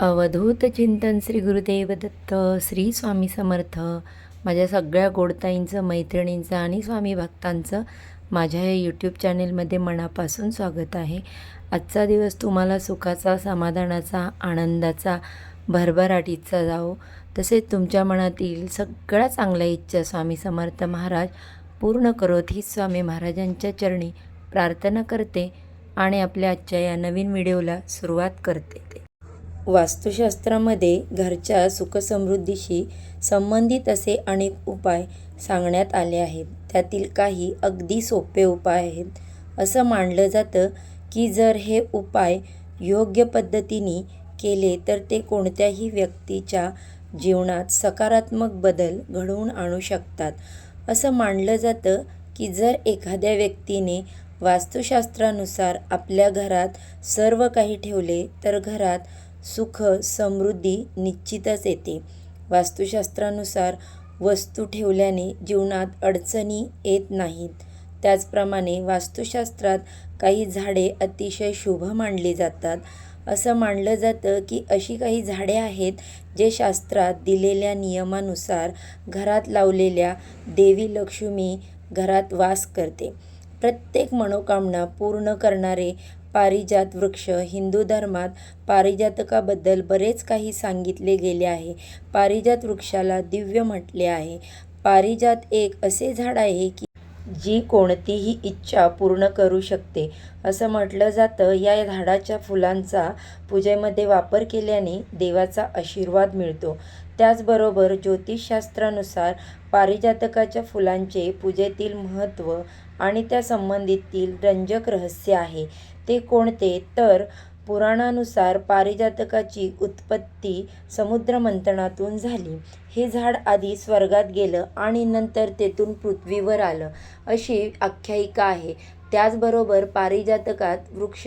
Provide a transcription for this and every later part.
अवधूत चिंतन श्री गुरुदेव दत्त श्री स्वामी समर्थ माझ्या सगळ्या गोडताईंचं मैत्रिणींचं आणि स्वामी भक्तांचं माझ्या या यूट्यूब चॅनेलमध्ये मनापासून स्वागत आहे. आजचा दिवस तुम्हाला सुखाचा समाधानाचा आनंदाचा भरभराटीचा जावो. तसेच तुमच्या मनातील सगळ्या चांगल्या इच्छा स्वामी समर्थ महाराज पूर्ण करोत ही स्वामी महाराजांच्या चरणी प्रार्थना करते आणि आपल्या आजच्या या नवीन व्हिडिओला सुरुवात करते ते. वास्तुशास्त्रामध्ये घरच्या सुखसमृद्धीशी संबंधित असे अनेक उपाय सांगण्यात आले आहेत. त्यातील काही अगदी सोपे उपाय आहेत. असं मानलं जातं की जर हे उपाय योग्य पद्धतीने केले तर ते कोणत्याही व्यक्तीच्या जीवनात सकारात्मक बदल घडवून आणू शकतात. असं मानलं जातं की जर एखाद्या व्यक्तीने वास्तुशास्त्रानुसार आपल्या घरात सर्व काही ठेवले तर घरात सुख समृद्धी निश्चितच येते. वास्तुशास्त्रानुसार वस्तू ठेवल्याने जीवनात अडचणी येत नाहीत. त्याचप्रमाणे वास्तुशास्त्रात काही झाडे अतिशय शुभ मानली जातात. असं मानलं जातं की अशी काही झाडे आहेत जे शास्त्रात दिलेल्या नियमानुसार घरात लावलेल्या देवी लक्ष्मी घरात वास करते. प्रत्येक मनोकामना पूर्ण करणारे पारिजात वृक्ष हिंदू धर्मात पारिजातकाबद्दल बरेच काही सांगितले गेले आहे. पारिजात वृक्षाला दिव्य म्हटले आहे. पारिजात एक असे झाड आहे की जी कोणतीही इच्छा पूर्ण करू शकते. असं म्हटलं जातं या झाडाच्या फुलांचा पूजेमध्ये वापर केल्याने देवाचा आशीर्वाद मिळतो. त्याचबरोबर ज्योतिषशास्त्रानुसार पारिजातकाच्या फुलांचे पूजेतील महत्त्व आणि त्या संबंधितील रंजक रहस्य आहे. ते कोणते? तर पुराणानुसार पारिजातकाची उत्पत्ती समुद्रमंथनातून झाली. हे झाड आधी स्वर्गात गेलं आणि नंतर तेथून पृथ्वीवर आलं. अशी आख्यायिका आहे. त्याचबरोबर पारिजातकात वृक्ष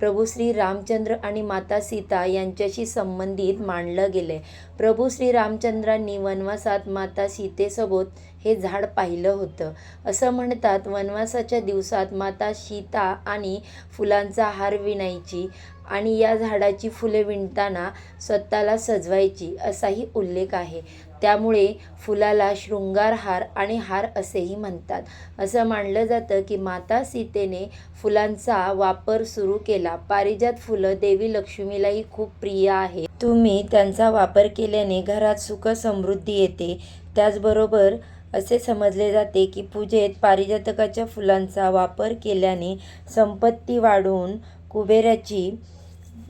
प्रभू श्री रामचंद्र आणि माता सीता यांच्याशी संबंधित मांडलं गेलं प्रभू श्री रामचंद्रांनी वनवासात माता सीतेसोबत हे झाड पाहिलं होतं. असं म्हणतात वनवासाच्या दिवसात माता सीता आणि फुलांचा हार विणायची आणि या झाडाची फुले विणताना स्वतःला सजवायची असाही उल्लेख आहे. त्यामुळे फुलाला शृंगारहार आणि हार असेही म्हणतात. असं मानलं जातं की माता सीतेने फुलांचा वापर सुरू केला. पारिजात फुलं देवी लक्ष्मीलाही खूप प्रिय आहे. तुम्ही त्यांचा वापर केल्याने घरात सुख समृद्धी येते. त्याचबरोबर असे समजले जाते की पूजेत पारिजातकाच्या फुलांचा वापर केल्याने संपत्ती वाढून कुबेराची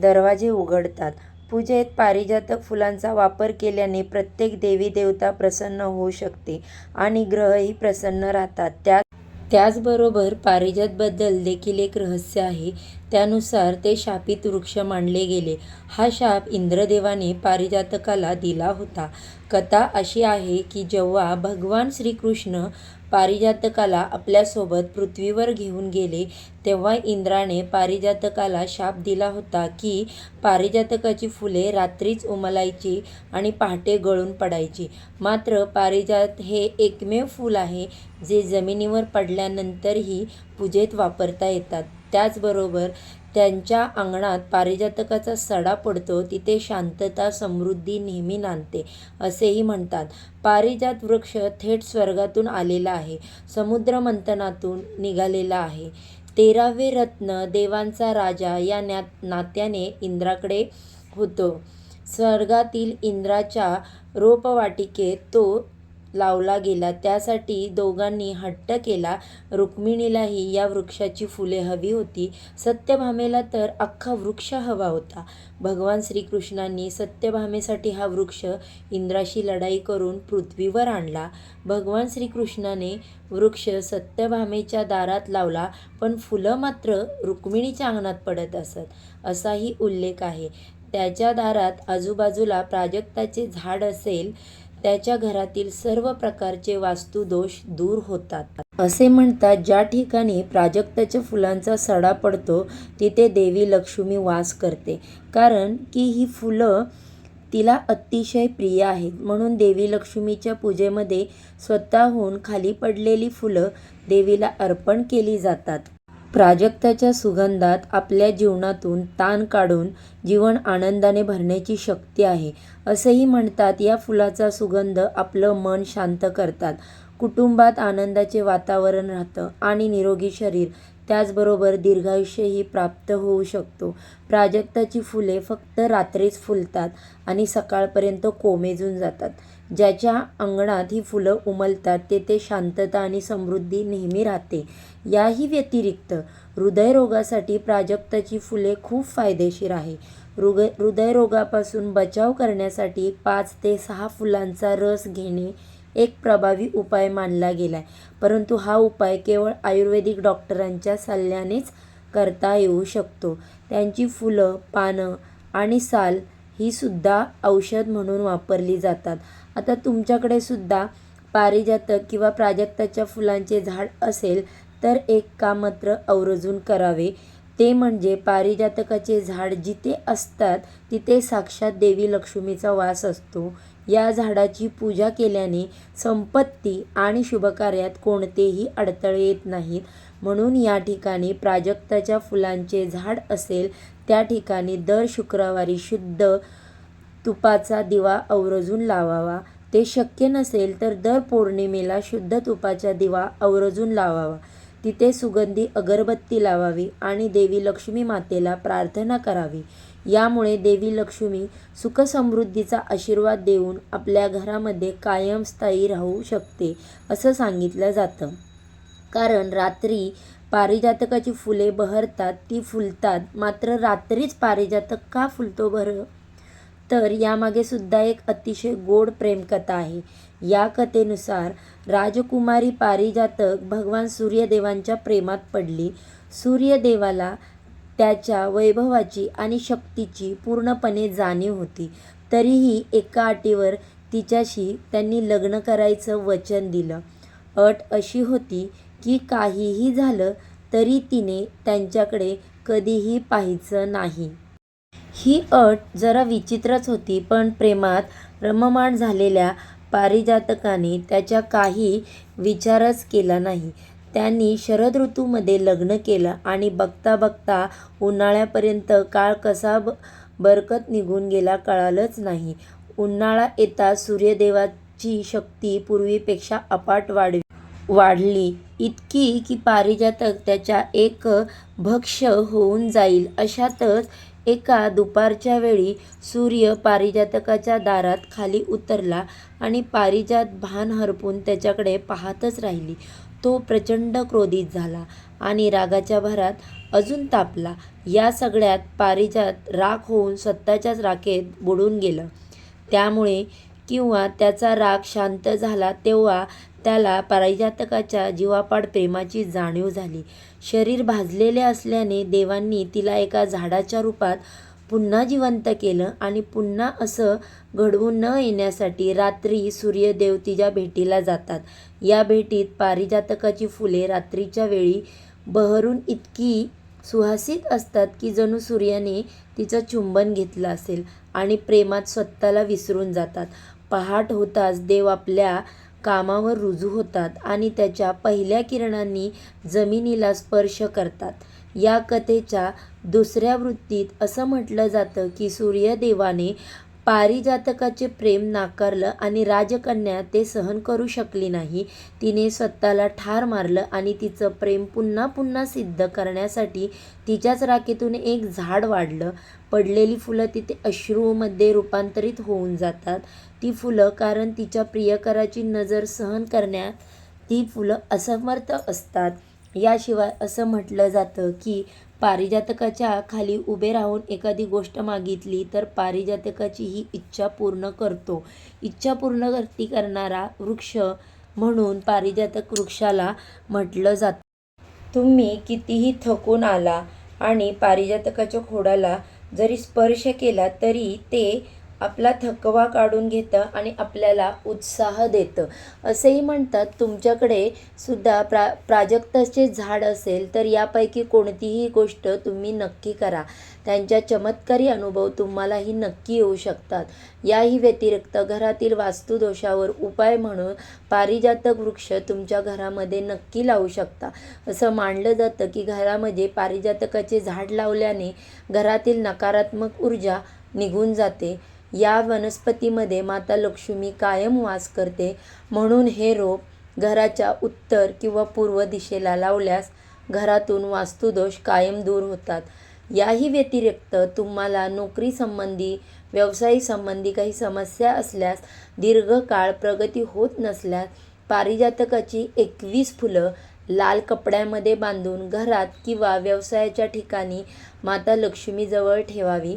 दरवाजे उघडतात. पूजेत पारिजातक फुलांचा वापर केल्याने प्रत्येक देवी देवता प्रसन्न होऊ शकते आणि ग्रहही प्रसन्न राहतात. त्या त्याचबरोबर पारिजातबद्दल देखील एक रहस्य आहे. त्यानुसार ते शापित वृक्ष मानले गेले. हा शाप इंद्रदेवाने पारिजातकाला दिला होता. कथा अशी आहे की जेव्हा भगवान श्रीकृष्ण पारिजातकाला आपल्यासोबत पृथ्वीवर घेऊन गेले तेव्हा इंद्राने पारिजातकाला शाप दिला होता की पारिजातकाची फुले रात्रीच उमलायची आणि पहाटे गळून पडायची. मात्र पारिजात हे एकमेव फूल आहे जे जमिनीवर पडल्यानंतरही पूजेत वापरता येतात. त्याचबरोबर त्यांच्या अंगणात पारिजातकाचा सडा पडतो तिथे शांतता समृद्धी नेहमी नांदते असेही म्हणतात. पारिजात वृक्ष थेट स्वर्गातून आलेला आहे समुद्र मंथनातून निघालेला आहे. तेरावे रत्न देवांचा राजा या न्या नात्याने इंद्राकडे होतो. स्वर्गातील इंद्राच्या रोपवाटिकेत तो लावला गेला. त्यासाठी दोघांनी हट्ट केला. रुक्मिणीलाही या वृक्षाची फुले हवी होती. सत्यभामेला तर अख्खा वृक्ष हवा होता. भगवान श्रीकृष्णांनी सत्यभामेसाठी हा वृक्ष इंद्राशी लढाई करून पृथ्वीवर आणला. भगवान श्रीकृष्णाने वृक्ष सत्यभामेच्या दारात लावला पण फुलं मात्र रुक्मिणीच्या अंगणात पडत असत असाही उल्लेख आहे. त्याच्या दारात आजूबाजूला प्राजक्ताचे झाड असेल त्याच्या घरातील सर्व प्रकारचे वास्तुदोष दूर होतात. असे म्हणतात ज्या ठिकाणी प्राजक्ताच्या फुलांचा सडा पडतो तिथे देवी लक्ष्मी वास करते. कारण की ही फुलं तिला अतिशय प्रिय आहेत. म्हणून देवी लक्ष्मीच्या पूजेमध्ये स्वतःहून खाली पडलेली फुलं देवीला अर्पण केली जातात. प्राजक्ताच्या सुगंधात आपल्या जीवनातून ताण काढून जीवन आनंदाने भरण्याची शक्ती आहे. असंही म्हणतात या फुलाचा सुगंध आपलं मन शांत करतात. कुटुंबात आनंदाचे वातावरण राहतं आणि निरोगी शरीर, त्याचबरोबर दीर्घायुष्यही प्राप्त होऊ शकतो. प्राजक्ताची फुले फक्त रात्रीच फुलतात आणि सकाळपर्यंत कोमेजून जातात. ज्याच्या अंगणात ही फुलं उमलतात तेथे शांतता आणि समृद्धी नेहमी राहते. याही व्यतिरिक्त हृदयरोगासाठी प्राजक्ताची फुले खूप फायदेशीर आहे. हृदयरोगापासून बचाव करण्यासाठी पाच ते सहा फुलांचा रस घेणे एक प्रभावी उपाय मानला गेलाय. परंतु हा उपाय केवळ आयुर्वेदिक डॉक्टरांच्या सल्ल्यानेच करता येऊ शकतो. त्यांची फुलं, पानं आणि साल हीसुद्धा औषध म्हणून वापरली जातात. आता तुमच्याकडे सुद्धा पारिजातक किंवा प्राजक्ताच्या फुलांचे झाड असेल तर एक काम मात्र आवर्जून करावे ते म्हणजे पारिजातकाचे झाड जिथे असतात तिथे साक्षात देवी लक्ष्मीचा वास असतो. या झाडाची पूजा केल्याने संपत्ती आणि शुभकार्यात कोणतेही अडथळे येत नाहीत. म्हणून या ठिकाणी प्राजक्ताच्या फुलांचे झाड असेल त्या ठिकाणी दर शुक्रवारी शुद्ध तुपाचा दिवा अवरजून लावावा. ते शक्य नसेल तर दर पौर्णिमेला शुद्ध तुपाचा दिवा अवरजून लावावा. तिथे सुगंधी अगरबत्ती लावावी आणि देवी लक्ष्मी मातेला प्रार्थना करावी. यामुळे देवी लक्ष्मी सुखसमृद्धीचा आशीर्वाद देऊन आपल्या घरामध्ये कायम स्थायी राहू शकते असं सांगितलं जातं. कारण रात्री पारिजातकाची फुले बहरतात ती फुलतात मात्र रात्रीच पारिजातक का फुलतो बरं? तर यामागे सुद्धा एक अतिशय गोड प्रेमकथा आहे. या कथेनुसार राजकुमारी पारिजातक भगवान सूर्यदेवांच्या प्रेमात पडली. सूर्यदेवाला त्याच्या वैभवाची आणि शक्तीची पूर्णपणे जाणीव होती. तरीही एका अटीवर तिच्याशी त्यांनी लग्न करायचं वचन दिलं. अट अशी होती की काहीही झालं तरी तिने त्यांच्याकडे कधीही पाहायचं नाही. ही अट जरा विचित्रच होती पण प्रेमात रममाण झालेल्या पारिजातकाने त्याच्या काही विचारच केला नाही. त्यांनी शरद ऋतूमध्ये लग्न केलं आणि बघता बघता उन्हाळ्यापर्यंत काळ कसा बरकत निघून गेला कळालंच नाही. उन्हाळा येताच सूर्यदेवाची शक्ती पूर्वीपेक्षा अपाट वाढ वाढली. इतकी की पारिजातक त्याच्या एक भक्ष होऊन जाईल. अशातच एका दुपारच्या वेळी सूर्य पारिजातकाच्या दारात खाली उतरला आणि पारिजात भान हरपून त्याच्याकडे पाहतच राहिली. तो प्रचंड क्रोधित झाला आणि रागाच्या भरात अजून तापला. या सगळ्यात पारिजात राख होऊन स्वतःच्याच राखेत बुडून गेलं. त्यामुळे किंवा त्याचा राग शांत झाला तेव्हा त्याला पारिजातकाच्या जीवापाड प्रेमाची जाणीव झाली. शरीर भाजलेले असल्याने देवांनी तिला एका झाडाच्या रूपात पुन्हा जिवंत केलं आणि पुन्हा असं घडवून न येण्यासाठी रात्री सूर्यदेव तिच्या भेटीला जातात. या भेटीत पारिजातकाची फुले रात्रीच्या वेळी बहरून इतकी सुहासित असतात की जणू सूर्याने तिचं चुंबन घेतलं असेल आणि प्रेमात स्वतःला विसरून जातात. पहाट होताच देव आपल्या कामावर रुजू होतात आणि त्याच्या पहिल्या किरणांनी जमिनीला स्पर्श करतात. या कथेच्या दुसऱ्या वृत्तीत असं म्हटलं जातं की सूर्यदेवाने पारिजातकाचे प्रेम नाकारलं आणि राजकन्या ते सहन करू शकली नाही. तिने स्वतःला ठार मारलं आणि तिचं प्रेम पुन्हा पुन्हा सिद्ध करण्यासाठी तिच्याच राखेतून एक झाड वाढलं. पडलेली फुलं तिथे अश्रूमध्ये रूपांतरित होऊन जातात. ती फुलं कारण तिच्या प्रियकराची नजर सहन करण्यात ती फुलं असमर्थ असतात. याशिवाय असं म्हटलं जातं की पारिजातकाच्या खाली उभे राहून एखादी गोष्ट मागितली तर पारिजातकाची ही इच्छा पूर्ण करतो. इच्छा पूर्ण करती करणारा वृक्ष म्हणून पारिजातक वृक्षाला म्हटलं जातं. तुम्ही कितीही थकून आला आणि पारिजातकाच्या खोडाला जरी स्पर्श केला तरी ते आपला थकवा काढून घेतं आणि आपल्याला उत्साह देतं. असेही म्हणतात तुमच्याकडे सुद्धा प्रा प्राजक्ताचे झाड असेल तर यापैकी कोणतीही गोष्ट तुम्ही नक्की करा. त्यांच्या चमत्कारी अनुभव तुम्हालाही नक्की येऊ शकतात. याही व्यतिरिक्त घरातील वास्तुदोषावर उपाय म्हणून पारिजातक वृक्ष तुमच्या घरामध्ये नक्की लावू शकता. असं मानलं जातं की घरामध्ये पारिजातकाचे झाड लावल्याने घरातील नकारात्मक ऊर्जा निघून जाते. या वनस्पतीमध्ये माता लक्ष्मी कायम वास करते. म्हणून हे रोप घराच्या उत्तर किंवा पूर्व दिशेला लावल्यास घरातून वास्तुदोष कायम दूर होतात. याही व्यतिरिक्त तुम्हाला नोकरी संबंधी व्यवसाय संबंधी काही समस्या असल्यास दीर्घकाळ प्रगती होत नसल्यास पारिजातकाची एकवीस फुलं लाल कपड्यामध्ये बांधून घरात किंवा व्यवसायाच्या ठिकाणी माता लक्ष्मीजवळ ठेवावी.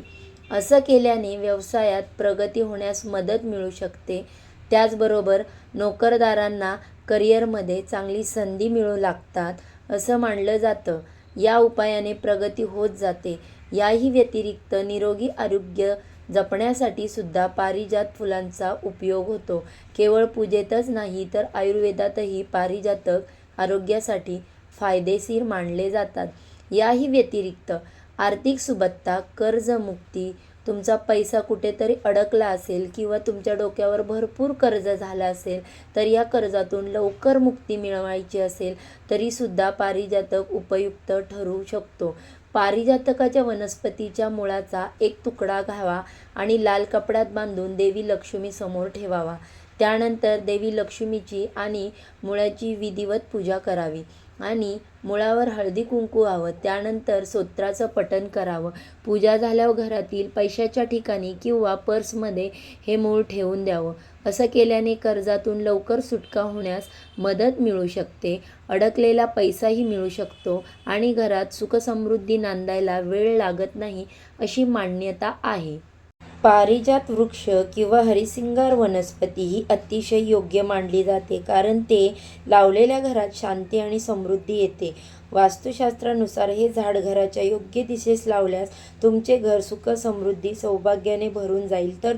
असं केल्याने व्यवसायात प्रगती होण्यास मदत मिळू शकते. त्याचबरोबर नोकरदारांना करिअरमध्ये चांगली संधी मिळू लागतात असं मानलं जातं. या उपायाने प्रगती होत जाते. याही व्यतिरिक्त निरोगी आरोग्य जपण्यासाठी सुद्धा पारिजात फुलांचा उपयोग होतो. केवळ पूजेतच नाही तर आयुर्वेदातही पारिजातक आरोग्यासाठी फायदेशीर मानले जातात. याही व्यतिरिक्त आर्थिक सुबत्ता कर्जमुक्ती तुमचा पैसा कुठेतरी अडकला असेल किंवा तुमच्या डोक्यावर भरपूर कर्ज झालं असेल तर या कर्जातून लवकर मुक्ती मिळवायची असेल तरीसुद्धा पारिजातक उपयुक्त ठरू शकतो. पारिजातकाच्या वनस्पतीच्या मुळाचा एक तुकडा घ्यावा आणि लाल कपड्यात बांधून देवी लक्ष्मी समोर ठेवावा. त्यानंतर देवी लक्ष्मीची आणि मुळाची विधिवत पूजा करावी. आणि मुळावर हळदी कुंकू व्हावं. त्यानंतर स्तोत्राचं पठण करावं. पूजा झाल्यावर घरातील पैशाच्या ठिकाणी किंवा पर्समध्ये हे मूळ ठेवून द्यावं. असं केल्याने कर्जातून लवकर सुटका होण्यास मदत मिळू शकते. अडकलेला पैसाही मिळू शकतो आणि घरात सुखसमृद्धी नांदायला वेळ लागत नाही अशी मान्यता आहे. पारिजात वृक्ष किंवा हरिसिंगार वनस्पती ही अतिशय योग्य मानली जाते कारण ते लावलेल्या घरात शांती आणि समृद्धी येते. वास्तुशास्त्रानुसार हे झाड घराच्या योग्य दिशेस लावल्यास तुमचे घर सुख समृद्धी सौभाग्याने भरून जाईल. तर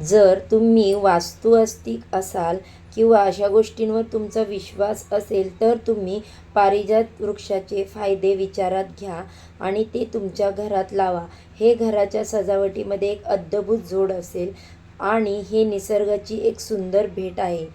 जर तुम्ही वास्तुआस्तिक असाल किंवा अशा गोष्टींवर तुमचा विश्वास असेल तर तुम्ही पारिजात वृक्षाचे फायदे विचारात घ्या आणि ते तुमच्या घरात लावा. हे घराच्या सजावटीमध्ये एक अद्भुत जोड असेल आणि हे निसर्गाची एक सुंदर भेट आहे.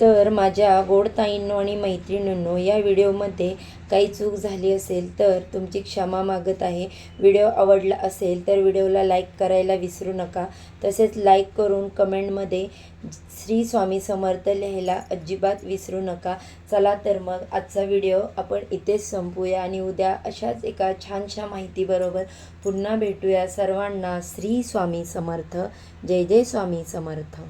तर माझ्या गोडताईंनो आणि मैत्रिणींनो या व्हिडिओमध्ये काही चूक झाली असेल तर तुमची क्षमा मागत आहे. व्हिडिओ आवडला असेल तर व्हिडिओला लाईक करायला विसरू नका. तसेच लाईक करून कमेंटमध्ये श्री स्वामी समर्थ लिहायला अजिबात विसरू नका. चला तर मग आजचा व्हिडिओ आपण इथेच संपूया आणि उद्या अशाच एका छानशा माहितीबरोबर पुन्हा भेटूया. सर्वांना श्री स्वामी समर्थ. जय जय स्वामी समर्थ.